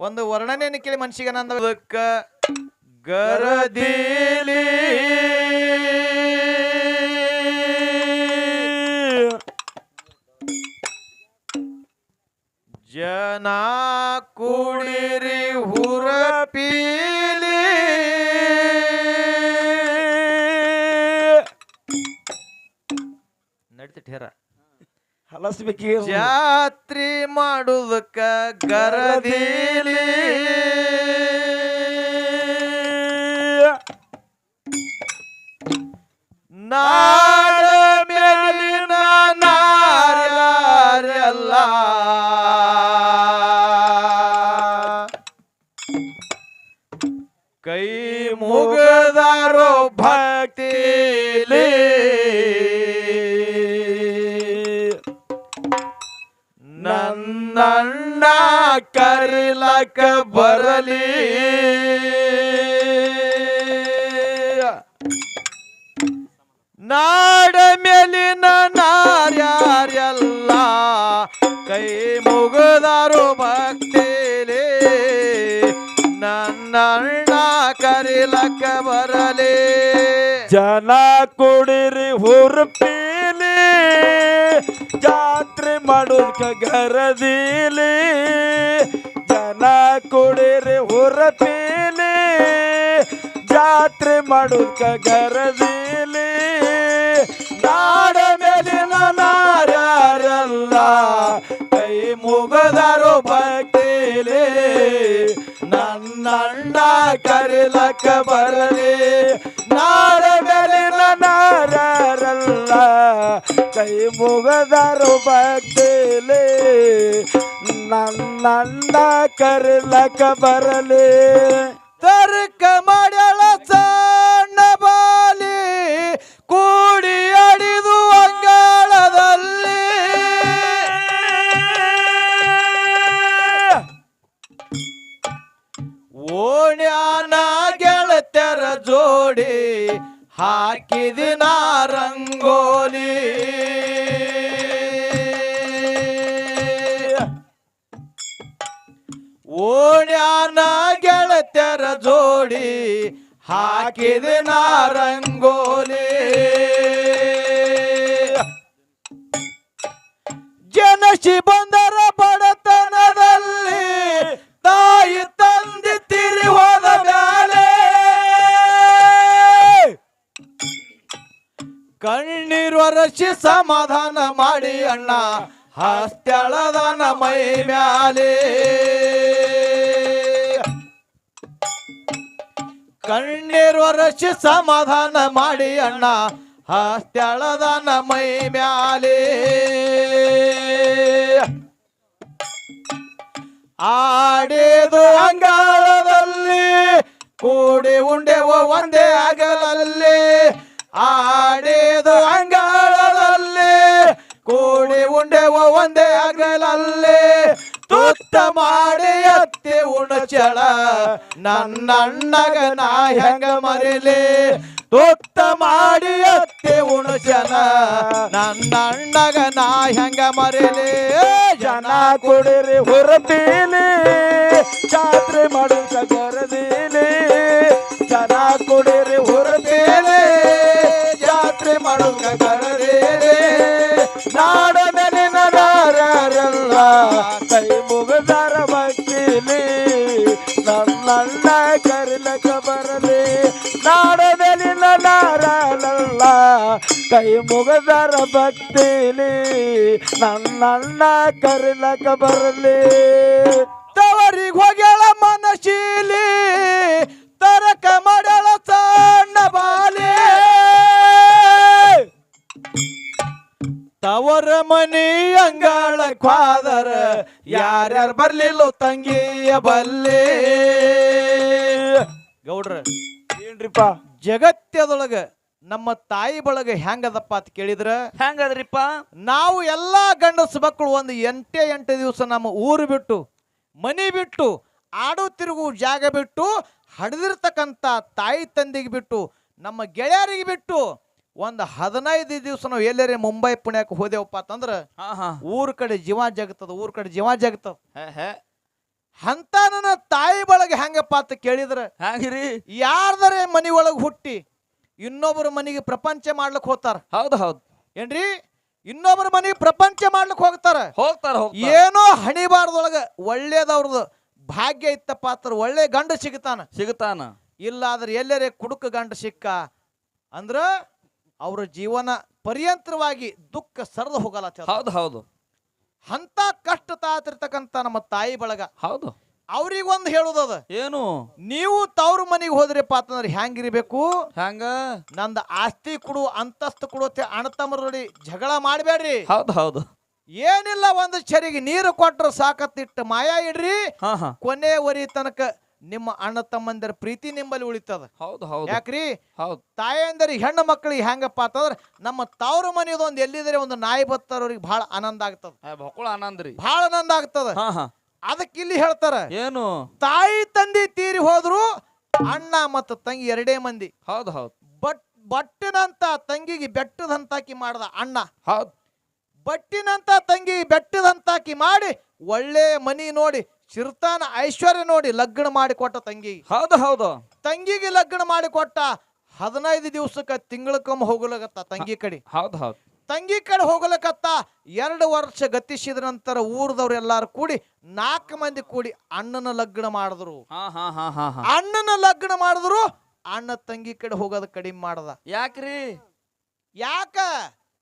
ಒಂದು ವರ್ಣನೆಯನ್ನು ಕೇಳಿ ಮನುಷ್ಯಗೆ ನಂದಕ್ಕ ಗರದಿಲಿ ಜನ ಕೂಡಿರಿ ಹುರಪೀಲಿ ನಡೀತಿ ಹೇರ ಹಲಸ್ಬೇಕೀಗ ಜಾತ್ರಿ ಮಾಡುವುದಕ್ಕ ಗರದೇಲಿ. ನಾಡ ಮೇಲಿನ ನಾರ್ಯಾರೆಲ್ಲ ಕರಿಲಕ ಬರಲಿ. ನಾಡ ಮೇಲಿನ ನಾರ್ಯಾರೆಲ್ಲ ಕೈ ಮುಗಿದರು ಭಕ್ತಿಲಿ. ನನ್ನ ಕರಿಲಕ ಬರಲಿ. ಜನ ಕುಡಿರಿ ಹುರ್ಪೀಲಿ, ಜಾತ್ರೆ ಮಾಡೋಕ ಗರದಿಲಿ ಜನ ಕೊಡಿರಿ ಹೊರತೀಲಿ ಜಾತ್ರೆ ಮಾಡುಕ ಗರದೀಲಿ. ನಾಡ ಮೇಲಿನ ನಾರ್ಯಾರಲ್ಲ, ಕೈ ಮುಗದರು ಬಟ್ಟೀಲಿ ನನ್ನಣ್ಣ ಕರಿಲಕ್ಕ ಬರಲಿ, ನಾಡ ಮೇಲಿನ ನಾರ್ಯಾರಲ್ಲ, ಕೈ ಮುಗದರು ಭಕ್ತಿಲಿ ನನ್ನಣ್ಣ ಕರ್ಲಕ ಬರಲಿ. ತರ್ಕ ಮಾಡ್ಯಾಳ ಸಣ್ಣ ಬಾಲಿ. ಕೂಡಿ ಅಡಿದು ಅಂಗಾಳದಲ್ಲಿ. ಓಣ್ಯಾನ ಗೆಳತ್ಯರ ಜೋಡಿ ಹಾಕಿದಿನ ಹಾಕಿದಿನ ರಂಗೋಲಿ ಜನಶಿ ಬಂದರ ಬಡತನದಲ್ಲಿ ತಾಯಿ ತಂದೆ ತಿರುವಾದ ಮೇಲೆ ಕಣ್ಣೀರೊರಸಿ ಸಮಾಧಾನ ಮಾಡಿ ಅಣ್ಣ ಹಸ್ತಳದನ ಮೈ ಮ್ಯಾಲೆ. ಕಣ್ಣೀರೊರಸಿ ಸಮಾಧಾನ ಮಾಡಿ ಅಣ್ಣ. ಹಸ್ತಳದ ಮೈ ಮ್ಯಾಲೆ. ಆಡಿದು ಅಂಗಾಳದಲ್ಲಿ ಕೂಡಿ ಉಂಡೆವು ಒಂದೇ ಅಗಲಲ್ಲಿ. ಆಡಿದು ಅಂಗಾಳದಲ್ಲಿ ಕೂಡಿ ಉಂಡೆವು ಒಂದೇ ಆಗಲಲ್ಲಿ ತುತ್ತ ಮಾಡಿ ಅತ್ತೆ ಉಣಚಳ ನನ್ನಣ್ಣಗ ನಾ ಹೆಂಗ ಮರಿಲಿ? ತುತ್ತ ಮಾಡಿ ಅತ್ತೆ ಉಣಚಲ ನನ್ನ ಅಣ್ಣಗ ನಾ ಹೆಂಗ ಮರಿಲಿ? ಜನ ಕುಡಿರಿ ಹೊರತೀಲಿ. ಜಾತ್ರೆ ಮಾಡುತ್ತ ಗರದಿಲಿ ಜನ ಕುಡಿರಿ ಹೊರತೀಲಿ. ಜಾತ್ರೆ ಮಾಡುತ್ತ ಗರದಿಲಿ ಕೈ ಮುಗದಾರ ಭಕ್ತಿಲಿ ನನ್ನಣ್ಣ ಕರಿಲಕ ಬರಲಿ. ತವರಿಗೆ ಹೋಗ್ಯಾಳ ಮನಶೀಲಿ, ತರಕ ಮಾಡಳ ಸಣ್ಣ ಬಾಲಿ. ತವರ ಮನಿ ಅಂಗಳ ಕ್ವಾದರ, ಯಾರ್ಯಾರು ಬರ್ಲಿಲ್ಲೋ ತಂಗಿಯ ಬಲ್ಲೆ. ಗೌಡ್ರ, ಏನ್ರಿಪ್ಪ ಜಗತ್ಯದೊಳಗ ನಮ್ಮ ತಾಯಿ ಬಳಗ ಹೆಂಗದಪ್ಪ ಅಂತ ಕೇಳಿದ್ರ ಹೆಂಗದ್ರಿಪ್ಪ ನಾವು ಎಲ್ಲಾ ಗಂಡಸ ಮಕ್ಕಳು ಒಂದು ಎಂಟೇ ಎಂಟು ದಿವಸ ನಮ್ಮ ಊರು ಬಿಟ್ಟು ಮನಿ ಬಿಟ್ಟು ಆಡು ತಿರುಗು ಜಾಗ ಬಿಟ್ಟು ಹಡಿದಿರ್ತಕ್ಕಂಥ ತಾಯಿ ತಂದೆಗೆ ಬಿಟ್ಟು ನಮ್ಮ ಗೆಳೆಯರಿಗೆ ಬಿಟ್ಟು ಒಂದು ಹದಿನೈದು ದಿವಸ ನಾವು ಎಲ್ಲರೇ ಮುಂಬೈ ಪುಣ್ಯಕ್ಕೆ ಹೋದೆವಪ್ಪ ಅಂತಂದ್ರ ಊರ್ ಕಡೆ ಜೀವ ಜಗತ್ತದ ಊರ್ ಕಡೆ ಜೀವ ಜಗತ್ತದ. ಹಂತ ನನ್ನ ತಾಯಿ ಬಳಗ ಹೆಂಗಪ್ಪ ಅಂತ ಕೇಳಿದ್ರ ಯಾರ್ದರೆ ಮನಿ ಒಳಗೆ ಹುಟ್ಟಿ ಇನ್ನೊಬ್ಬರ ಮನೆಗೆ ಪ್ರಪಂಚ ಮಾಡ್ಲಿಕ್ಕೆ ಹೋಗ್ತಾರ. ಹೌದು ಹೌದು. ಏನ್ರಿ? ಇನ್ನೊಬ್ಬರ ಮನೆಗೆ ಪ್ರಪಂಚ ಮಾಡ್ಲಿಕ್ಕೆ ಹೋಗ್ತಾರ. ಹೋಗ್ತಾರ ಏನೋ ಹಣಿಬಾರ್ದೊಳಗ ಒಳ್ಳೇದವ್ರದ್ದು ಭಾಗ್ಯ ಇತ್ತಪ್ಪ ಅತ್ರ ಒಳ್ಳೆ ಗಂಡ ಸಿಗತಾನ ಸಿಗುತ್ತಾನ. ಇಲ್ಲ ಆದ್ರೆ ಎಲ್ಲರೇ ಕುಡುಕ ಗಂಡ ಸಿಕ್ಕ? ಅಂದ್ರ ಅವ್ರ ಜೀವನ ಪರ್ಯಂತರವಾಗಿ ದುಃಖ ಸರಿದು ಹೋಗಲ್ಲ ಹೌದು ಹೌದು. ಅಂತ ಕಷ್ಟ ತಾತಿರ್ತಕ್ಕಂಥ ನಮ್ಮ ತಾಯಿ ಬಳಗ. ಹೌದು. ಅವ್ರಿಗೊಂದು ಹೇಳುದದ ಏನು? ನೀವು ತವ್ರ ಮನೆಗೆ ಹೋದ್ರಿಪ್ಪ ಅಂತಂದ್ರೆ ಹೆಂಗಿರ್ಬೇಕು ಹೆಂಗ ನಂದ ಆಸ್ತಿ ಕೊಡು ಅಂತಸ್ತು ಕೊಡು ಅಂತ ನೋಡಿ ಜಗಳ ಮಾಡಬೇಡ್ರಿ ಹೌದು ಹೌದು. ಏನಿಲ್ಲ ಒಂದು ಚರಿಗೆ ನೀರು ಕೊಟ್ರ ಸಾಕತ್ತಿಟ್ಟು ಮಾಯಾ ಇಡ್ರಿ. ಹಾ ಹಾ. ಕೊನೆವರಿ ತನಕ ನಿಮ್ಮ ಅಣ್ಣ ತಮ್ಮಂದಿರ ಪ್ರೀತಿ ನಿಂಬಲ್ಲಿ ಉಳಿತದ. ಹೌದು ಹೌದು. ಯಾಕ್ರಿ? ಹೌದು. ತಾಯಂದರಿ ಹೆಣ್ಣು ಮಕ್ಕಳಿಗೆ ಹೆಂಗಪ್ಪ ಅಂತಂದ್ರೆ ನಮ್ಮ ತವ್ರ ಮನೆಯದೊಂದು ಎಲ್ಲಿದ್ರೆ ಒಂದು ನಾಯಿ ಬತ್ತಾರವ್ರಿಗೆ ಬಹಳ ಆನಂದ ಆಗ್ತದ. ಆನಂದ ರೀ ಬಹಳ ಆನಂದ ಆಗ್ತದ. ಹಾ ಹಾ. ಅದಕ್ಕೆ ಇಲ್ಲಿ ಹೇಳ್ತಾರ ಏನು? ತಾಯಿ ತಂದೆ ತೀರಿ ಹೋದ್ರು ಅಣ್ಣ ಮತ್ತು ತಂಗಿ ಎರಡೇ ಮಂದಿ. ಹೌದು ಹೌದು. ಬಟ್ ಬಟ್ಟಿನಂತ ತಂಗಿಗೆ ಬೆಟ್ಟದಂತಾಕಿ ಮಾಡ್ದ ಅಣ್ಣ. ಹೌದು. ಬಟ್ಟಿನಂತ ತಂಗಿ ಬೆಟ್ಟದಂತಾಕಿ ಮಾಡಿ ಒಳ್ಳೆ ಮನಿ ನೋಡಿ ಚಿರ್ತಾನ ಐಶ್ವರ್ಯ ನೋಡಿ ಲಗ್ನ ಮಾಡಿ ಕೊಟ್ಟ ತಂಗಿ. ಹೌದು ಹೌದು. ತಂಗಿಗೆ ಲಗ್ನ ಮಾಡಿ ಕೊಟ್ಟ ಹದಿನೈದು ದಿವಸಕ್ಕೆ ತಿಂಗಳಕ್ಕೊಮ್ಮೆ ಹೋಗ್ಲಾಗತ್ತ ತಂಗಿ ಕಡೆ. ಹೌದು ಹೌದು. ತಂಗಿ ಕಡೆ ಹೋಗ್ಲಿಕ್ಕತ್ತ ಎರಡು ವರ್ಷ ಗತಿಸಿದ ನಂತರ ಊರದವ್ರು ಎಲ್ಲಾರು ಕೂಡಿ ನಾಲ್ಕು ಮಂದಿ ಕೂಡಿ ಅಣ್ಣನ ಲಗ್ನ ಮಾಡಿದ್ರು. ಹಾ ಹಾ ಹಾ ಹಾ ಹಾ. ಅಣ್ಣನ ಲಗ್ನ ಮಾಡಿದ್ರು ಅಣ್ಣ ತಂಗಿ ಕಡೆ ಹೋಗೋದು ಕಡಿಮೆ ಮಾಡದ. ಯಾಕ್ರಿ? ಯಾಕ?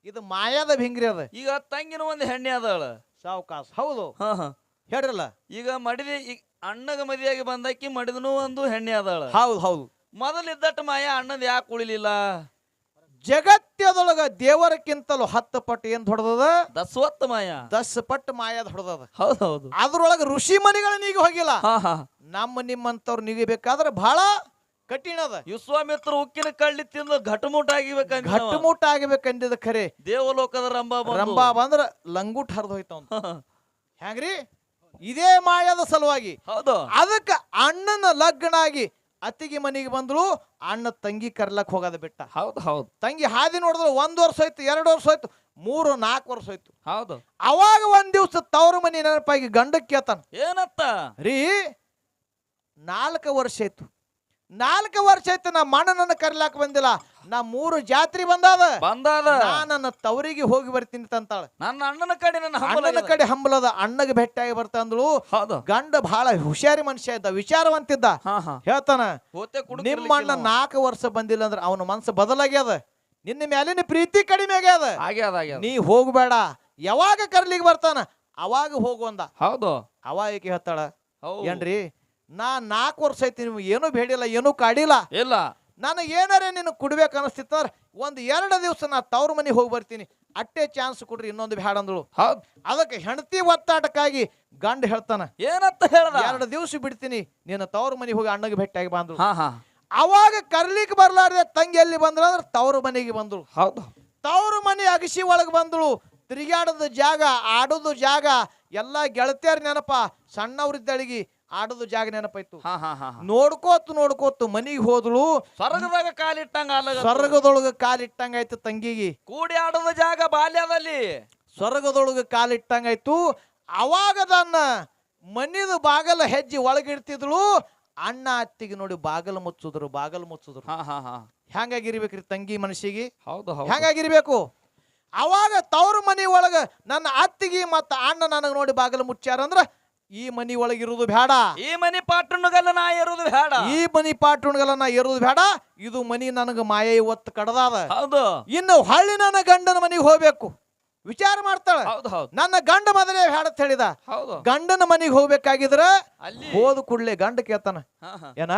ಇದು ಮಾಯಾದ ಭಿಂಗ್ರಿ ಅದ. ಈಗ ತಂಗಿನ ಒಂದು ಹೆಣ್ಣೆ ಅದಾಳ ಸಾವಕಾಶ ಹೌದು. ಹೇಳ್ರಲ್ಲ? ಈಗ ಮಡಿದ ಈಗ ಅಣ್ಣಗ ಮದಿಯಾಗಿ ಬಂದಾಕಿ ಮಡಿದನು ಒಂದು ಹೆಣ್ಣೆ ಅದಾಳ ಹೌದು ಹೌದು. ಮೊದಲಿದ್ದಟ್ಟು ಮಾಯ ಅಣ್ಣದ ಯಾಕೆ ಉಳಿಲಿಲ್ಲ? ಜಗತ್ಯದೊಳಗ ದೇವರಕ್ಕಿಂತಲೂ ಹತ್ತು ಪಟ್ಟು ಏನ್ ಹೊಡೆದದ ದಸ್ವತ್ ಮಾಯ. ದಸ್ ಪಟ್ಟು ಮಾಯದ ಹೊಡೆದದ ಹೌದು ಹೌದು. ಅದ್ರೊಳಗ ಋಷಿ ಮನಿಗಳ ನೀಗಿ ಹೋಗಿಲ್ಲ. ನಮ್ಮ ನಿಮ್ಮಂತವ್ರು ನೀಗಿಬೇಕಾದ್ರೆ ಬಹಳ ಕಠಿಣ ಅದ. ವಿಶ್ವಾಮಿತ್ರ ಉಕ್ಕಿನ ಕಳ್ಳಿ ತಿಂದು ಘಟಮೂಟ ಆಗಿಬೇಕ ಘಟಮೂಟ ಆಗಿಬೇಕಂದಿದ ಖರೆ. ದೇವಲೋಕದ ರಂಭಾ ಬಂದು. ರಂಬಾ ಬಂದ್ರ ಲಂಗುಟ್ ಹರಿದು ಹೋಯ್ತವ್ ಹಾ, ಹಾ. ಹೆಂಗ್ರಿ ಇದೇ ಮಾಯದ ಸಲುವಾಗಿ. ಹೌದು. ಅದಕ್ಕ ಅಣ್ಣನ ಲಗ್ನ ಆಗಿ ಅತ್ತಿಗೆ ಮನೆಗೆ ಬಂದಳು ಅಣ್ಣ ತಂಗಿ ಕರ್ಲಕ್ ಹೋಗೋದ ಬಿಟ್ಟ. ಹೌದು ಹೌದು. ತಂಗಿ ಹಾದಿ ನೋಡಿದ್ರು ಒಂದ್ ವರ್ಷ ಆಯ್ತು ಎರಡು ವರ್ಷ ಆಯ್ತು ಮೂರು ನಾಲ್ಕು ವರ್ಷ ಆಯ್ತು. ಹೌದು. ಅವಾಗ ಒಂದ್ ದಿವ್ಸ ತವ್ರ ಮನೆ ನೆನಪಾಗಿ ಗಂಡಕ್ಕೆ ಕೇಳ್ತಾನ ಏನತ್ತ? ರೀ ನಾಲ್ಕು ವರ್ಷ ಆಯ್ತು. ನಾಲ್ಕು ವರ್ಷ ಆಯ್ತು ನಮ್ಮ ಮಣ್ಣ ನನ್ನ ಕರ್ಲಾಕ ಬಂದಿಲ್ಲ. ನಾ ಮೂರು ಜಾತ್ರೆ ಬಂದಾದ. ಬಂದಾದ. ನಾ ನನ್ನ ತವರಿಗೆ ಹೋಗಿ ಬರ್ತೀನಿ ತಂತಾಳ ನನ್ನ ಅಣ್ಣನ ಕಡೆ ನನ್ನ ಅಣ್ಣನ ಕಡೆ ಹಂಬಲದ ಅಣ್ಣಗೆ ಭೇಟಿಯಾಗಿ ಬರ್ತಂದ್ಳು. ಹೌದು. ಗಂಡ ಬಹಳ ಹುಷಾರಿ ಮನುಷ್ಯ ಇದ್ದ ವಿಚಾರವಂತಿದ್ದ. ಹಾ ಹಾ. ಹೇಳ್ತಾನ ನಿಮ್ಮ ಅಣ್ಣ ನಾಲ್ಕು ವರ್ಷ ಬಂದಿಲ್ಲ ಅಂದ್ರೆ ಅವನ ಮನಸ್ಸು ಬದಲಾಗ್ಯದ. ನಿನ್ನ ಮ್ಯಾಲಿನ ಪ್ರೀತಿ ಕಡಿಮೆ ಆಗ್ಯದ. ನೀ ಹೋಗ್ಬೇಡ. ಯಾವಾಗ ಕರ್ಲಿಗೆ ಬರ್ತಾನ? ಅವಾಗ ಹೋಗುವಂದ ಹೌದು. ಅವಾಗ ಹೇಳ್ತಾಳ? ಏನ್ರಿ? ನಾ ನಾಲ್ಕು ವರ್ಷ ಐತಿ ನಿಮ್ಗೆ ಏನೂ ಬೇಡಿಲ್ಲ ಏನೂ ಕಾಡಿಲ್ಲ. ಇಲ್ಲ. ನನಗೆ ಏನಾರೇ ನಿನಗೆ ಕುಡ್ಬೇಕು ಅನಿಸ್ತಿತ್ತಂದ್ರೆ ಒಂದು ಎರಡು ದಿವಸ ನಾ ತವ್ರ ಮನೆಗೆ ಹೋಗಿ ಬರ್ತೀನಿ. ಅಟ್ಟೆ ಚಾನ್ಸ್ ಕೊಡ್ರಿ ಇನ್ನೊಂದು ಬ್ಯಾಡ ಅಂದಳು. ಹೌದು. ಅದಕ್ಕೆ ಹೆಂಡತಿ ಒತ್ತಾಟಕ್ಕಾಗಿ ಗಂಡ ಹೇಳ್ತಾನ ಏನಂತ ಹೇಳ ಎರಡು ದಿವಸ ಬಿಡ್ತೀನಿ ನೀನು ತವ್ರ ಮನೆಗೆ ಹೋಗಿ ಅಣ್ಣಗೆ ಭೇಟಿಯಾಗಿ ಬಂದ್ರು ಹಾ ಹಾ. ಅವಾಗ ಕರ್ಲಿಕ್ಕೆ ಬರ್ಲಾರ್ದೆ ತಂಗಿ ಎಲ್ಲಿ ಬಂದ್ರು ಅಂದ್ರೆ ತವ್ರ ಮನೆಗೆ ಬಂದಳು. ಹೌದು. ತವ್ರ ಮನೆ ಅಗಸಿ ಒಳಗೆ ಬಂದಳು ತಿರುಗಾಡದ ಜಾಗ ಆಡೋದು ಜಾಗ ಎಲ್ಲ ಗೆಳತಿಯರ್ ನೆನಪ ಸಣ್ಣವ್ರಿದ್ದಳಿಗೆ ಆಡೋದು ಜಾಗ ನೆನಪಾಯ್ತು. ಹಾ ಹಾ ಹಾ ಹಾ. ನೋಡ್ಕೋತು ನೋಡ್ಕೋತು ಮನಿಗೆ ಹೋದಳು ಸ್ವರ್ಗದಾಗ ಕಾಲಿಟ್ಟಂಗ ಅಲ್ಲ ಕಾಲಿಟ್ಟಂಗ ಆಯ್ತು ತಂಗಿಗೆ. ಕೂಡಿ ಆಡದ ಜಾಗ ಬಾಲ್ಯದಲ್ಲಿ. ಸ್ವರ್ಗದೊಳಗ ಕಾಲಿಟ್ಟಂಗಾಯ್ತು ಅವಾಗ ತನ್ನ ಮನಿದ ಬಾಗಲ ಹೆಜ್ಜೆ ಒಳಗಿಡ್ತಿದ್ಳು ಅಣ್ಣ ಅತ್ತಿಗೆ ನೋಡಿ ಬಾಗಲ ಮುಚ್ಚಿದ್ರು ಬಾಗಲ ಮುಚ್ಚಿದ್ರು. ಹಾ ಹಾ ಹಾ. ಹೆಂಗಾಗಿರ್ಬೇಕ್ರಿ ತಂಗಿ ಮನಸ್ಸಿಗೆ? ಹೌದು ಹೌದು. ಹೆಂಗಾಗಿರ್ಬೇಕು ಅವಾಗ ತವ್ರ ಮನಿ ಒಳಗ ನನ್ನ ಅತ್ತಿಗೆ ಮತ್ತ ಅಣ್ಣ ನನಗೆ ನೋಡಿ ಬಾಗಲ ಮುಚ್ಚಾರ ಅಂದ್ರ ಈ ಮನಿ ಒಳಗೆ ಇರುವುದು ಬೇಡ. ಈ ಮನಿ ಪಾಟಣ್ಣಗಲ್ಲ ನಾ ಇರುವುದು ಬೇಡ. ಈ ಮನಿ ಪಾಟುಣ್ಗಳನ್ನ ಇರುವುದು ಬೇಡ. ಇದು ಮನಿ ನನಗೆ ಮಾಯ ಇವತ್ತು ಕಡದಾದ. ಹೌದು. ಇನ್ನು ಹಳ್ಳಿ ನನ್ನ ಗಂಡನ ಮನೆಗೆ ಹೋಗ್ಬೇಕು. ವಿಚಾರ ಮಾಡ್ತಾಳ. ಹೌದು ಹೌದು. ನನ್ನ ಗಂಡ ಮೊದಲೇ ಅಂತ ಹೇಳಿದ. ಹೌದು. ಗಂಡನ ಮನೆಗೆ ಹೋಗ್ಬೇಕಾಗಿದ್ರ ಅಲ್ಲಿ ಹೋದ ಕೂಡ್ಲೆ ಗಂಡ ಕೇಳ್ತಾನ. ಏನ?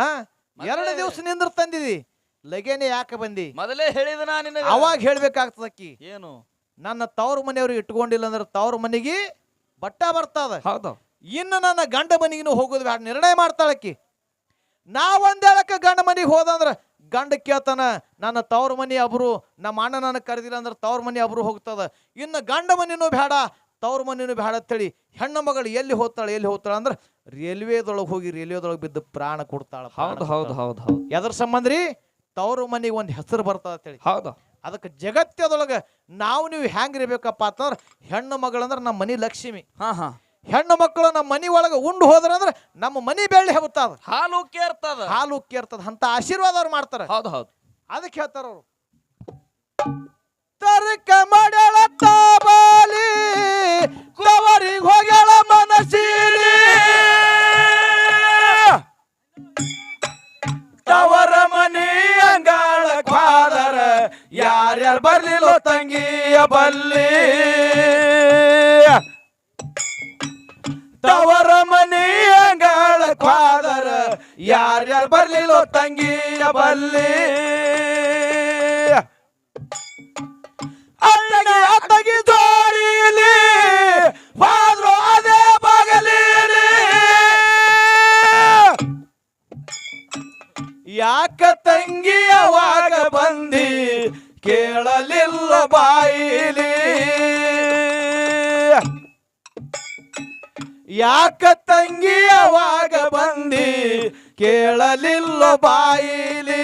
ಎರಡು ದಿವಸ ನಿಂದ್ರ ತಂದಿದಿ. ಲಗೇನೆ ಯಾಕೆ ಬಂದಿ? ಮೊದಲೇ ಹೇಳಿದ ನಾ ನಿನಗ. ಅವಾಗ ಹೇಳ್ಬೇಕಾಗ್ತದ ಅಕ್ಕಿ. ಏನು? ನನ್ನ ತವ್ರ ಮನೆಯವ್ರಿಗೆ ಇಟ್ಕೊಂಡಿಲ್ಲ ಅಂದ್ರೆ ತವ್ರ ಮನೆಗೆ ಬಟ್ಟ ಬರ್ತದ. ಹೌದು. ಇನ್ನು ನನ್ನ ಗಂಡ ಮನೆಗೂ ಹೋಗೋದು ಬ್ಯಾಡ ನಿರ್ಣಯ ಮಾಡ್ತಾಳಕ್ಕಿ ನಾ ಒಂದೇಳಕ್ಕೆ ಗಂಡ ಮನೆಗೆ ಹೋದಂದ್ರೆ ಗಂಡ ಕೇಳ್ತಾನ ನನ್ನ ತವ್ರ ಮನೆ ಅಬ್ರು ನಮ್ಮ ಅಣ್ಣ ನನಗೆ ಕರೆದಿಲ್ಲ ಅಂದ್ರೆ ತವ್ರ ಮನೆ ಅಬ್ರು ಹೋಗ್ತದ. ಇನ್ನು ಗಂಡ ಮನೆನೂ ಬೇಡ ತವ್ರ ಮನೆನೂ ಬೇಡ ಅಂತೇಳಿ ಹೆಣ್ಣು ಮಗಳು ಎಲ್ಲಿ ಹೋಗ್ತಾಳೆ ಎಲ್ಲಿ ಹೋಗ್ತಾಳೆ ಅಂದ್ರೆ ರೈಲ್ವೇದೊಳಗೆ ಹೋಗಿ ರೈಲ್ವೇದೊಳಗೆ ಬಿದ್ದು ಪ್ರಾಣ ಕೊಡ್ತಾಳೆ ಹೌದು ಹೌದು ಹೌದು ಹೌದು. ಎದ್ರ ಸಂಬಂಧ ರೀ ತವ್ರ ಮನೆಗೆ ಒಂದು ಹೆಸರು ಬರ್ತದ ಅಂತೇಳಿ ಹೌದು. ಅದಕ್ಕೆ ಜಗತ್ತದೊಳಗೆ ನಾವು ನೀವು ಹೆಂಗಿರ್ಬೇಕಪ್ಪ ಅಂತಂದ್ರೆ ಹೆಣ್ಣು ಮಗಳಂದ್ರೆ ನಮ್ಮ ಮನೆ ಲಕ್ಷ್ಮಿ. ಹಾಂ ಹಾ. ಹೆಣ್ಣು ಮಕ್ಕಳು ನಮ್ಮ ಮನಿ ಒಳಗೆ ಉಂಡು ಹೋದ್ರ ಅಂದ್ರೆ ನಮ್ಮ ಮನಿ ಬೆಳ್ಳಿ ಹಬ್ಬತ್ತದ. ಹಾಲು ಕೇರ್ತದ. ಹಾಲು ಕೇರ್ತದ. ಅಂತ ಆಶೀರ್ವಾದ ಅವ್ರು ಮಾಡ್ತಾರ. ಹೌದು ಹೌದು. ಅದಕ್ಕೆ ಹೇಳ್ತಾರ ಅವರು ಯಾಕ ತಂಗಿ ತಂಗಿಯವಾಗ ಬಂದಿ ಕೇಳಲಿಲ್ಲ ಬಾಯಿಲಿ?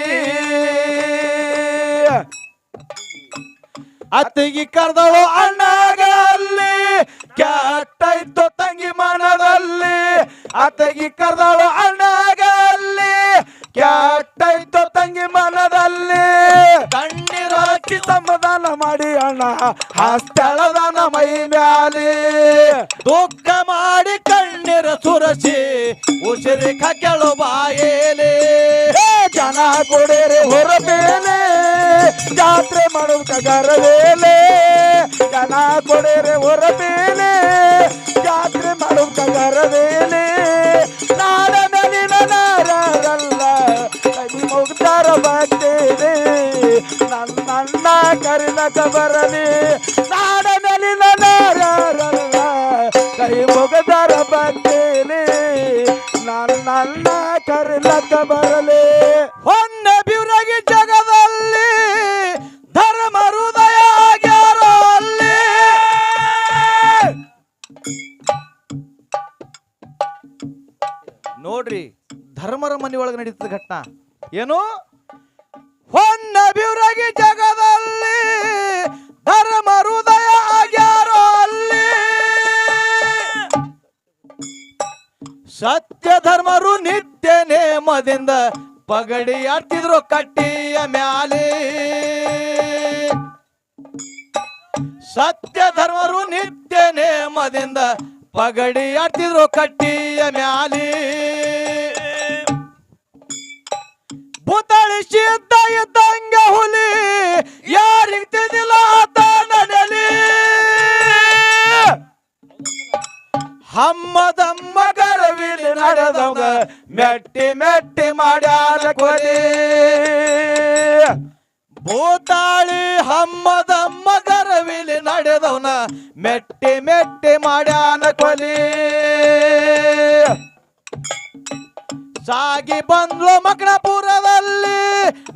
ಅತ್ತಿಗೆ ಕರೆದಳು ಅಣ್ಣಾಗಲ್ಲಿ ಕೆಟ್ಟ ಇತ್ತು ತಂಗಿ ಮನದಲ್ಲಿ. ಅತ್ತಿಗೆ ಕರೆದಳು ಅಲ್ಲಿ ಕೆಟ್ಟಾಯ್ತು ತಂಗಿ ಮನದಲ್ಲಿ? ಕಣ್ಣೀರು ಹಾಕಿ ಸಮಾಧಾನ ಮಾಡಿ ಅಣ್ಣ. ಹಸ್ತಳದನ ಮೈ ಮ್ಯಾಲಿ. ದುಃಖ ಮಾಡಿ ಕಣ್ಣೀರ ಸುರಸಿ ಉಸಿರಿ ಕೆಳು ಬಾಯೇಲಿ. ಜನ ಕೊಡಿರಿ ಹೊರಬೇಲೆ ಜಾತ್ರೆ ಮಾಡುವ ಗರವೇಲೆ. ಜನ ಕೊಡಿರಿ ಹೊರಬೇಲೆ ಜಾತ್ರೆ ಮಾಡುವ ಗರವೇಲೆ. ನಾಡ ನನ್ನ ಕರಿಲಕ ಬರಲಿ. ನಾಡ ನಲಿನ ನಾರಲ್ಲ ಕೈ ಮುಗದರ ಬರ್ತೇನೆ ನನ್ನ ಕರಿಲಕ ಬರಲಿ. ಹೊನ್ನ ಬಿರಗಿ ಜಗದಲ್ಲಿ, ಧರ್ಮ ಹೃದಯ ಅಲ್ಲಿ ನೋಡ್ರಿ, ಧರ್ಮರ ಮನೆ ಒಳಗೆ ನಡೀತದ ಘಟನಾ. ಏನು? ಹೊನ್ನ ಬಿವ್ರಾಗಿ ಜಗದಲ್ಲಿ, ಧರ್ಮ ಹೃದಯ ಆಗ್ಯಾರ ಅಲ್ಲಿ. ಸತ್ಯ ಧರ್ಮರು ನಿತ್ಯ ನೇಮದಿಂದ ಪಗಡಿ ಆಡ್ತಿದ್ರು ಕಟ್ಟಿಯ ಮ್ಯಾಲೆ. ಸತ್ಯ ಧರ್ಮರು ನಿತ್ಯ ನೇಮದಿಂದ ಪಗಡಿ ಆಡ್ತಿದ್ರು ಕಟ್ಟಿಯ ಮ್ಯಾಲೆ. ಭೂತಾಳಿಸಿ ಇದ್ದ ಇದ್ದಂಗ ಹುಲಿ ಯಾರಿಗ್ ತಿಳಿದಿಲ್ಲ ಆತ ನಡೆಲಿ ಹಮ್ಮದಮ್ಮ ಗರವಿಲಿ ನಡೆದವಂಗ ಮೆಟ್ಟಿ ಮೆಟ್ಟಿ ಮಾಡ್ಯಾರ ಕೊಲಿ. ಭೂತಾಳಿ ಹಮ್ಮದಮ್ಮ ಗರವಿಲಿ ನಡೆದವನ ಮೆಟ್ಟಿ ಮೆಟ್ಟಿ ಮಾಡ್ಯಾನ ಕೊಲಿ. ಸಾಗಿ ಬಂದ್ಲು ಮಕಣಪುರದಲ್ಲಿ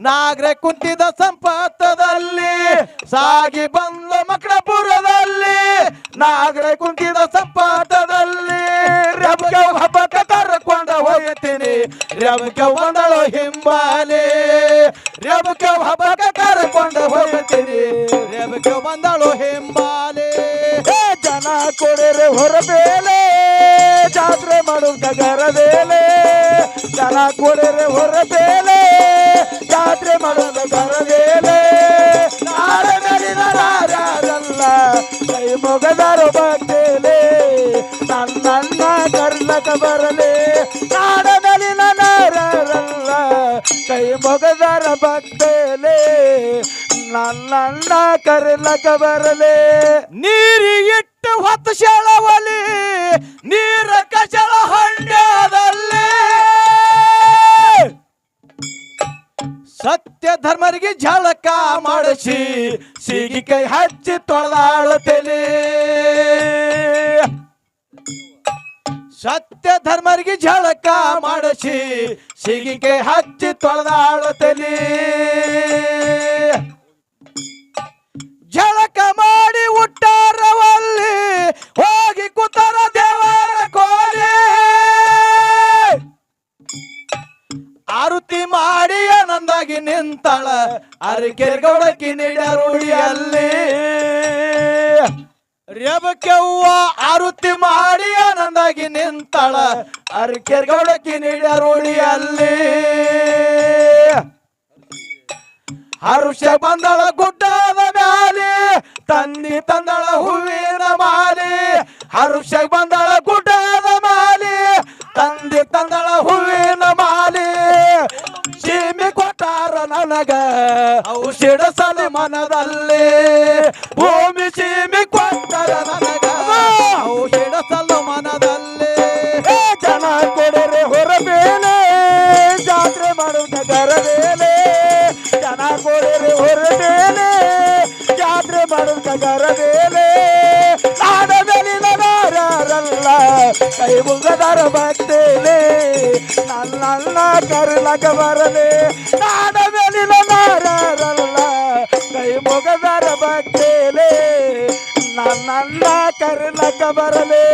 ನಾಗ್ರೆ ಕುಂತಿದ ಸಂಪತ್ತದಲ್ಲಿ. ಸಾಗಿ ಬಂದ್ಲು ಮಕಣಪುರದಲ್ಲಿ ನಾಗರ ಕುಂತಿದ ಸಂಪತ್ತದಲ್ಲಿ. ಹಬ್ಬಕ್ಕ ಕರ್ಕೊಂಡ ಹೋಗ್ತೀನಿ. ರಬ್ಗೆ ಒಂದಳು ಹಿಂಬಾಲಿ. ರಬ್ಗೆ ಹಬ್ಬಕ್ಕೆ ಕರ್ಕೊಂಡ ಹೋಗ್ತೀನಿ. ರೇಬಕ್ಕೆ ಬಂದಳು ಹಿಂಬಾಲಿ. ಜನ ಕೊಡರೆ ಹೊರಬೇಲೆ. ಜಾತ್ರೆ ಮಾಡುವ ಗರಬೇಲೆ. ಜನ ಹೊರ ಬೇಲೆ, ಜಾತ್ರೆ ನಾಳೆ ಮೇಲಿನ ರಾಜಲ್ಲ ಕೈ ಮೊಗದಾರು ಬಗ್ಗೇಲೆ ನನ್ನ ಕರ್ಲಕ ಬರಲೆ ನಾಡ ಮೇಲಿನ ನಾರಲ್ಲ ಕೈ ಮೊಗದಾರ ಬಗ್ಗೇಲೆ ನನ್ನ ಕರ್ಲಕ ಬರಲೆ. ನೀರಿಗಿಟ್ಟು ಹೊತ್ತು ಶಳವಲಿ, ನೀರ ಕಚಳ ಹಂಡ್ಯದಲ್ಲಿ. ಸತ್ಯ ಧರ್ಮರಿಗೆ ಝಳಕ ಮಾಡಿಸಿ, ಸಿಗಿ ಕೈ ಹಚ್ಚಿ ತೊಳೆದಾಳುತ್ತೇನೆ. ಸತ್ಯ ಧರ್ಮರಿಗೆ ಝಳಕ ಮಾಡಿಸಿ ಸಿಗಿಕೆ ಹಚ್ಚಿ ತೊಳೆದಾಳುತ್ತೇನೆ. ಝಳಕ ಮಾಡಿ ಹುಟ್ಟಾರವಲ್ಲಿ ಹೋಗಿ ಕೂತಾರ ಆರುತಿ ಮಾಡಿ ಆನಂದಾಗಿ ನಿಂತಾಳ. ಅರಿಕೆರೆ ಗೌಡಕ್ಕಿ ನೀಡ ರೂಢಿಯಲ್ಲಿ. ರೇಬಕ್ಕೆವ್ವ ಆರುತಿ ಮಾಡಿ ಆನಂದಾಗಿ ನಿಂತಾಳ. ಅರಕೆ ಗೌಡಕ್ಕಿ ನೀಡ್ಯ ರೂಢಿಯಲ್ಲಿ. ಹರುಷ ಬಂದಳ ಗುಡ್ಡದ ಮ್ಯಾಲೆ, ತಂದಿ ತಂದಳ ಹೂವಿನ ಮಾಲಿ. ಹರುಷ ಬಂದಳ ನನಗ ಔಷಧಸಲು ಮನದಲ್ಲಿ ಭೂಮಿ ಸೀಮಿ ಕೊಟ್ಟರ ನನಗ ಔಷಧ ಸಲ್ಲು ಮನದಲ್ಲಿ ಜನ ಕೊಡರೆ ಹೊರಬೇಲೆ, ಜಾತ್ರೆ ಮಾಡು ಗರಬೇಲೆ. ಜನ ಕೊಡರೆ ಹೊರಬೇಲೆ, ಜಾತ್ರೆ ಮಾಡು ಗರಬೇಲೆ. ನಾಡ ಮೇಲಿನ ನಾರಲ್ಲ ಕೈ ಮುಗದರ ಬರ್ತೇನೆ ನನ್ನ ಕರುಲಕ ಬರಲೆ ನಾಡ ಮೇಲಿನ ನಾರಲ್ಲ ಕೈ ಮೊಗದರ ಬರ್ತೇನೆ ನನ್ನ ಕರುಲಕ ಬರಲೆ.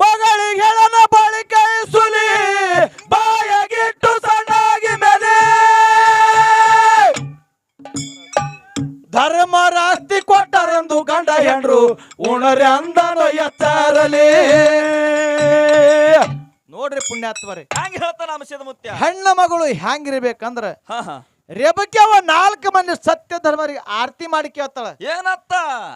ಮಗಳಿಗೆ ಹೇಳನ ಬಳಿ ಕೈ ಸುಲಿ, ಬಾಯಗಿಟ್ಟು ಸಣ್ಣಾಗಿ ಮೇಲೆ. ಧರ್ಮರಾಸ್ತಿ ಕೊಟ್ಟರೆಂದು ಗಂಡ ಹೆಂಡ್ರು, ಉಣರೆ ಅಂದನು ಎತ್ತರಲಿ. ನೋಡ್ರಿ ಹ್ಯಾಂಗ್ ಹೇಳ್ತಾನ ಅಂಶದ ಮುತ್ಯ? ಹೆಣ್ಣ ಮಗಳು ಹ್ಯಾಂಗಿರ್ಬೇಕಂದ್ರ ಹಾ ಅವ ನಾಲ್ಕು ಮಂದಿ ಸತ್ಯ ಧರ್ಮರಿಗೆ ಆರತಿ ಮಾಡಿ ಕೇಳ್ತಾಳ. ಏನತ್ತ?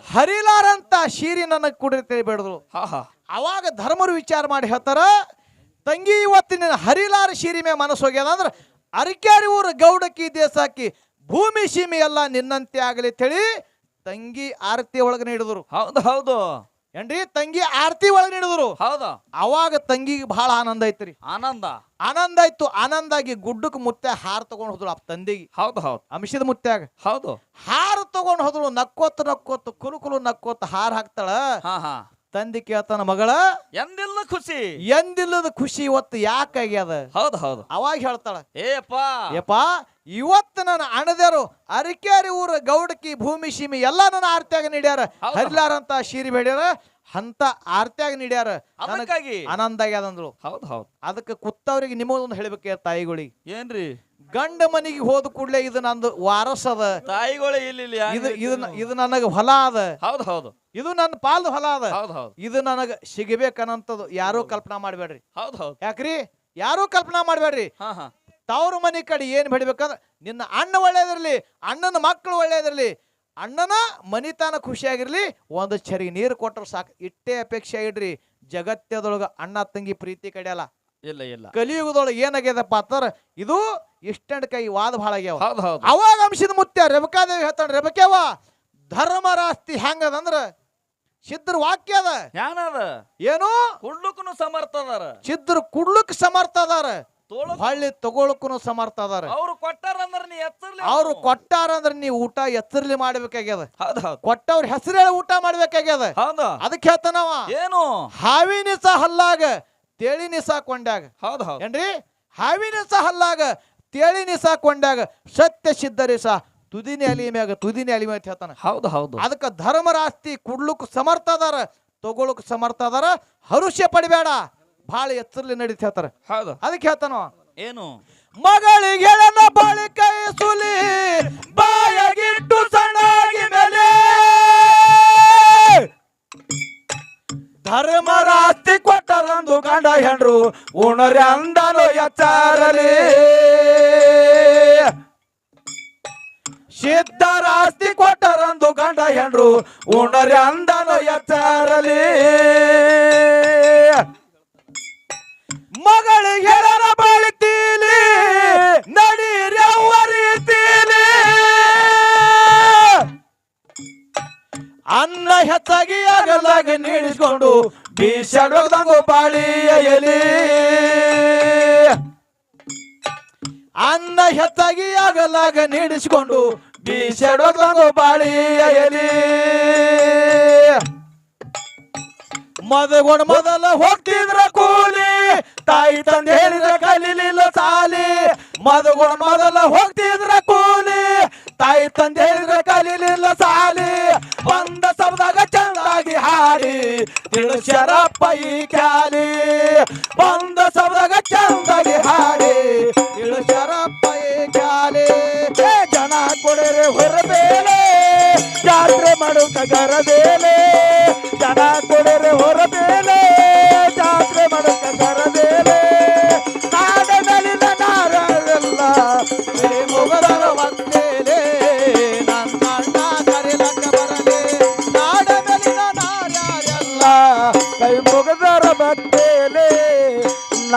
ಹರಿಲಾರಂತ ಶೀರಿ ನನಗ್ ಕುಡಿತೇ ಬೇಡದು ಹಾ ಹಾ. ಅವಾಗ ಧರ್ಮರು ವಿಚಾರ ಮಾಡಿ ಹೇಳ್ತಾರ ತಂಗಿ ಇವತ್ತಿನ ಹರಿಲಾರ ಶೀರಿ ಮೇ ಮನಸ್ಸು ಹೋಗ್ಯದ ಅಂದ್ರೆ ಅರಿಕ್ಯಾರಿ ಊರು ಗೌಡಕ್ಕಿ ದೇಸಾಕಿ ಭೂಮಿ ಸೀಮೆ ಎಲ್ಲ ನಿನ್ನಂತೆ ಆಗಲಿ ಹೇಳಿ ತಂಗಿ ಆರತಿ ಒಳಗೆ ನೀಡಿದ್ರು ಹೌದು ಹೌದು. ಏನ್ರಿ? ತಂಗಿ ಆರತಿ ಒಳಗೆ ನೀಡಿದ್ರು. ಹೌದು. ಅವಾಗ ತಂಗಿಗೆ ಬಹಳ ಆನಂದ ಐತ್ರಿ. ಆನಂದ. ಆನಂದ ಆಯ್ತು. ಆನಂದ ಆಗಿ ಗುಡ್ಡಕ್ಕೆ ಮುತ್ತೆ ಹಾರ ತಗೊಂಡ್ ಹೋದ್ರು ಆ ತಂದಿಗೆ. ಹೌದು ಹೌದು. ಅಂಶದ ಮುತ್ಯಾಗ. ಹೌದು. ಹಾರ ತಗೊಂಡ್ ಹೋದ್ರು. ನಕ್ಕೋತ ನಕ್ಕೋತ ಕುಲು ಕುಲು ನಕ್ಕೋತ ಹಾರ ಹಾಕ್ತಾಳ. ಹಾ ಹಾ. ತಂದಿ ಕೇಳ್ತಾನ ಮಗಳ ಎಂದಿಲ್ಲ ಖುಷಿ? ಎಂದಿಲ್ಲದ ಖುಷಿ ಇವತ್ತು ಯಾಕಾಗ್ಯದ ಹೌದು ಹೌದು. ಅವಾಗ ಹೇಳ್ತಾಳ. ಏಪ್ಪ ಯಪ್ಪ ಇವತ್ತು ನನ್ನ ಅಣದರು ಅರಿಕೇರಿ ಊರ ಗೌಡಕಿ ಭೂಮಿ ಶೀಮಿ ಎಲ್ಲ ನನ್ನ ಆರ್ತಿಯಾಗ ನೀಡ್ಯಾರ. ಹರಿಲಾರಂತ ಶೀರಿ ಬೇಡ್ಯಾರ ಅಂತ ಆರ್ತಿಯಾಗ ನೀಡ್ಯಾರ. ಅದಕ್ಕಾಗಿ ಆನಂದ ಆಗ್ಯಾದಂದ್ರು. ಹೌದು ಹೌದು. ಅದಕ್ಕೆ ಕುತ್ತವ್ರಿಗೆ ನಿಮಗೊಂದು ಹೇಳ್ಬೇಕೆ ತಾಯಿಗಳಿಗೆ. ಏನ್ರಿ? ಗಂಡ ಮನಿಗೆ ಹೋದ ಕೂಡಲೇ ಇದು ನಂದು ವಾರಸ್ ಅದ. ತಾಯಿಗಳೇ ಇಲ್ಲಿ ಇದು ಇದು ಇದು ನನಗೆ ಹೊಲ ಅದ? ಹೌದು ಹೌದು. ಇದು ನನ್ನ ಪಾಲ್ ಹೊಲ ಅದ. ಹೌದು ಹೌದು. ಇದು ನನಗೆ ಸಿಗಬೇಕನ್ನಂತದ್ದು ಯಾರೂ ಕಲ್ಪನಾ ಮಾಡಬೇಡ್ರಿ. ಹೌದು ಹೌದು. ಯಾಕ್ರಿ? ಯಾರೂ ಕಲ್ಪನಾ ಮಾಡಬೇಡ್ರಿ. ಹಾ ಹಾ. ತವ್ರ ಮನೆ ಕಡೆ ಏನು ಬೆಳಿಬೇಕಂದ್ರೆ ನಿನ್ನ ಅಣ್ಣ ಒಳ್ಳೇದಿರ್ಲಿ ಅಣ್ಣನ ಮಕ್ಕಳು ಒಳ್ಳೇದಿರ್ಲಿ ಅಣ್ಣನ ಮನಿತಾನ ಖುಷಿಯಾಗಿರ್ಲಿ ಒಂದು ಚರಿ ನೀರು ಕೊಟ್ಟರು ಸಾಕು. ಇಟ್ಟೇ ಅಪೇಕ್ಷೆ ಇಡ್ರಿ. ಜಗತ್ತದೊಳಗೆ ಅಣ್ಣ ತಂಗಿ ಪ್ರೀತಿ ಕಡೆಯಲ್ಲ ಇಲ್ಲ ಇಲ್ಲ. ಕಲಿಯುಗದೊಳಗೆ ಏನಾಗ್ಯದಪ್ಪ ಅಂತಾರ ಇದು ಇಷ್ಟಂಡ್ ಕೈ ವಾದ ಭಾಳ ಆಗ್ಯಾವ. ಹೌದು ಹೌದು. ಅವಾಗ ಅಂಶದ ಮುತ್ಯ ರೆಬಕಾದೇವಿ ಹೇಳ್ತಾನೆ ರೆಬಕ್ಯಾವ ಧರ್ಮರಾಸ್ತಿ ಹೆಂಗದಂದ್ರ ಸಿದ್ಧರ ವಾಕ್ಯ ಅದ. ಏನು? ಕುಡ್ಲಕ್ಕೂ ಸಮರ್ಥ ಅದಾರ. ಸಿದ್ಧರು ಕುಡ್ಲಕ್ ಸಮರ್ಥ ಅದಾರ. ಹೊಳ್ಳಿ ತಗೊಳಕ್ಕೂ ಸಮರ್ಥ ಅದಾರ. ಅವ್ರು ಕೊಟ್ಟಾರಂದ್ರ ನೀ ಎತ್ತರ್ಲಿ ಅವ್ರು ನೀ ಊಟ ಎತ್ತರ್ಲಿ ಮಾಡ್ಬೇಕಾಗ್ಯದ. ಕೊಟ್ಟವ್ರ ಹೆಸರು ಹೇಳಿ ಊಟ ಮಾಡ್ಬೇಕಾಗ್ಯದ. ಹೌದು. ಅದಕ್ಕೆ ಹೇಳ್ತಾನವ? ಏನು? ಹಾವಿನಿಸ ಹಲ್ಲಾಗ ತೇಳಿ ನಿಸ ಕೊಂಡ್ಯಾಗ. ಹೌದು ಹೌದು. ಏನ್ರಿ? ಹಾವಿನಿಸ ಹಲ್ಲಾಗ ತೇಳಿ ನಿಸ ಕೊಂಡ್ಯಾಗ ಸತ್ಯ ಸಿದ್ಧರಿಸ ತುದಿನಿ ಅಲಿ ಮ್ಯಾಗ ತುದಿನಿ ಅಲಿ ಮ್ಯಾಗ ಅಂತ ಹೇಳ್ತಾನ. ಹೌದು ಹೌದು. ಅದಕ್ಕೆ ಧರ್ಮರಾಸ್ತಿ ಕುಡ್ಲಕ್ ಸಮರ್ಥ ಅದಾರ ತಗೊಳಕ್ ಸಮರ್ಥ ಅದಾರ ಹರುಷ್ಯ ಪಡಿಬೇಡ ಭಾಳ ಎತ್ತರ್ಲಿ ನಡೀತ ಹೇಳ್ತಾರೆ. ಹೌದು. ಅದಕ್ಕೆ ಹೇಳ್ತಾನೋ? ಏನು? ಮಗಳಿಗೆ ಬಾಳಿ ಕೈ ಸುಲಿ ಬಾಯಗಿಟ್ಟು ಸಣ್ಣಾಗಿ ಮೇಲೆ. ಧರ್ಮರಾಸ್ತಿ ಕೊಟ್ಟರಂದು ಗಂಡ ಹೆಂಡ್ರು ಉಣರೆ ಅಂದನು ಎಚ್ಚಾರಲಿ. ಸಿದ್ಧರಾಸ್ತಿ ಕೊಟ್ಟರಂದು ಗಂಡ ಹೆಂಡ್ರು ಉಣರೆ ಅಂದನು ಎಚ್ಚಾರಲಿ. ಮಗಳಿಗೆ ಬಾಳ್ತೀಲಿ ಬಾಳಿತೀಲಿ ನಡೀರಿ ಅವ್ವ ರೀತೀಲಿ ಅನ್ನ ಹೆಚ್ಚಾಗಿ ಅಗಲಾಗಿ ನೀಡಿಸ್ಕೊಂಡು ಬೀಸಡೋದಂಗು ಬಾಳಿಯ ಎಲಿ. ಅನ್ನ ಹೆಚ್ಚಾಗಿ ಅಗಲಾಗ ನೀಡಿಸಿಕೊಂಡು ಬೀಸಡೋದಂಗು ಬಾಳಿಯ ಎಲಿ. ಮದಗೊಂಡು ಮೊದಲ ಹೋಗ್ತಿದ್ರ ಕೂಲಿ, ತಾಯಿ ತಂದೆ ಹೇಳಿದ್ರ ಕಲೀಲಿಲ್ಲ ಸಾಲಿ. ಮದಗೊಂಡು ಮೊದಲ ಹೋಗ್ತಿದ್ರ ಕೂಲಿ, ತಾಯಿ ತಂದೆ ಹೇಳಿದ್ರ ಕಲೀಲಿಲ್ಲ ಸಾಲಿ. ಬಂದ ಸಬ್ದಾಗ ಚಂದಾಗಿ ಹಾಡಿ, ತಿಳಿಸ್ಯಾರಪ್ಪ ಪೈ ಕ್ಯಾಲಿ ಬಂದ ಸಬ್ದಾಗ ಚಂದಾಗಿ ಹಾಡಿ, ತಿಳಿಸ್ಯಾರಪ್ಪ ಪೈ ಕ್ಯಾಲಿ ಜನ ಕೊಡರೆ ಹೊರಬೇಲೆ ಜಾತ್ರೆ ಮಾಡುತ್ತ ಗರಬೇಲೆ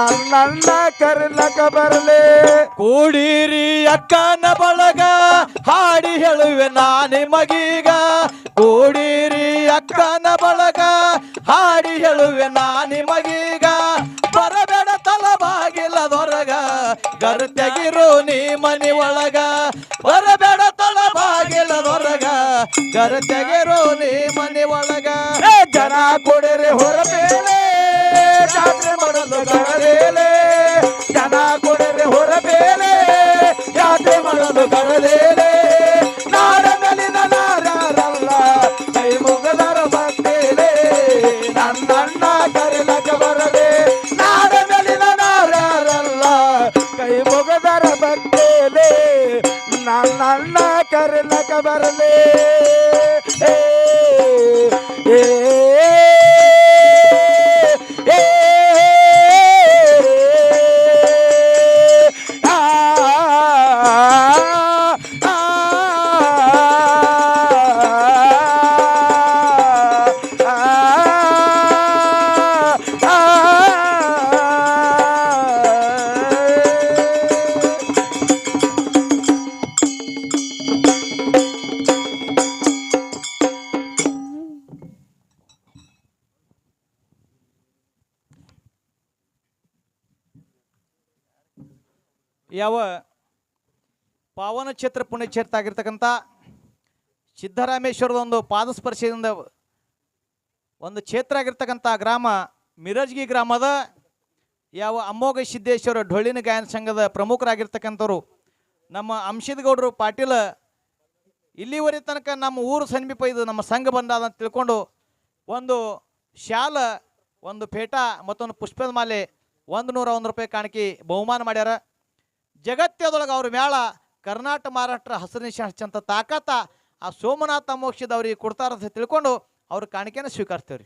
ನನ್ನ ಕರಿಲಕ ಬರಲಿ. ಕೂಡಿರಿ ಅಕ್ಕನ ಬಳಗ, ಹಾಡಿ ಹೇಳುವೆ ನಾ ನಿಮಗೀಗ. ಕೂಡಿರಿ ಅಕ್ಕನ ಬಳಗ, ಹಾಡಿ ಹೇಳುವೆ ನಾ ನಿಮಗೀಗ. ಬರಬೇಡ ತಲಬಾಗಿಲದೊರಗ ಗರ್ ಗರ್ತೆಗಿರು ನೀ ಮನಿ ಒಳಗ ಗರ್ ತೆಗೆರೋ ನೀ ಮನೆ ಒಳಗ. ಜನ ಕೊಡರೆ ಹೊರಬೇಲೆ ಜಾತ್ರೆ ಮಾಡಲು ಕರಲೇಲೆ ಜನ ಕೊಡರೆ ಹೊರಬೇಲೆ ಜಾತ್ರೆ ಮಾಡಲು ಕರಲೇಲೆ ನಾಡ ಮೇಲಿನ ನಾರ್ಯಾರಲ್ಲ ಕೈ ಮುಗದರ ಬಂದೇಲೆ. ನನ್ನಣ್ಣ ಕರಿಲಕ ಬರದೆ ನಾಡ ಮೇಲಿನ ನಾರ್ಯಾರಲ್ಲ ಕೈ ಮುಗದರ ಬಂದೇಲೆ. ನನ್ನಣ್ಣ ಕರಿಲಕ ಬರಲೆ ಯಾವ ಪಾವನ ಕ್ಷೇತ್ರ ಪುಣ್ಯಕ್ಷೇತ್ರ ಆಗಿರ್ತಕ್ಕಂಥ ಸಿದ್ದರಾಮೇಶ್ವರದ ಒಂದು ಪಾದಸ್ಪರ್ಶದಿಂದ ಒಂದು ಕ್ಷೇತ್ರ ಆಗಿರ್ತಕ್ಕಂಥ ಗ್ರಾಮ ಮಿರಜ್ಗಿ ಗ್ರಾಮದ ಯಾವ ಅಮ್ಮೋಗ ಸಿದ್ದೇಶ್ವರ ಡೊಳ್ಳಿನ ಗಾಯನ ಸಂಘದ ಪ್ರಮುಖರಾಗಿರ್ತಕ್ಕಂಥವ್ರು, ನಮ್ಮ ಅಂಶದ ಗೌಡರು ಪಾಟೀಲ, ಇಲ್ಲಿವರೆ ತನಕ ನಮ್ಮ ಊರು ಸಮೀಪ ಇದು ನಮ್ಮ ಸಂಘ ಬಂದ ಅಂತ ತಿಳ್ಕೊಂಡು ಒಂದು ಶಾಲ, ಒಂದು ಪೇಟ ಮತ್ತೊಂದು ಪುಷ್ಪದ ಮಾಲೆ ಒಂದು ನೂರ ಒಂದು ರೂಪಾಯಿ ಕಾಣಿಕೆ ಬಹುಮಾನ ಮಾಡ್ಯಾರ. ಜಗತ್ತದೊಳಗೆ ಅವ್ರ ಮೇಳ ಕರ್ನಾಟಕ ಮಹಾರಾಷ್ಟ್ರ ಹಸಿರು ನಿಶಾಚಂತ ತಾಕತ್ತ ಆ ಸೋಮನಾಥ ಮೋಕ್ಷದವ್ರಿಗೆ ಕೊಡ್ತಾರಂತ ತಿಳ್ಕೊಂಡು ಅವ್ರ ಕಾಣಿಕೆನ ಸ್ವೀಕರಿಸ್ತೇವ್ರಿ.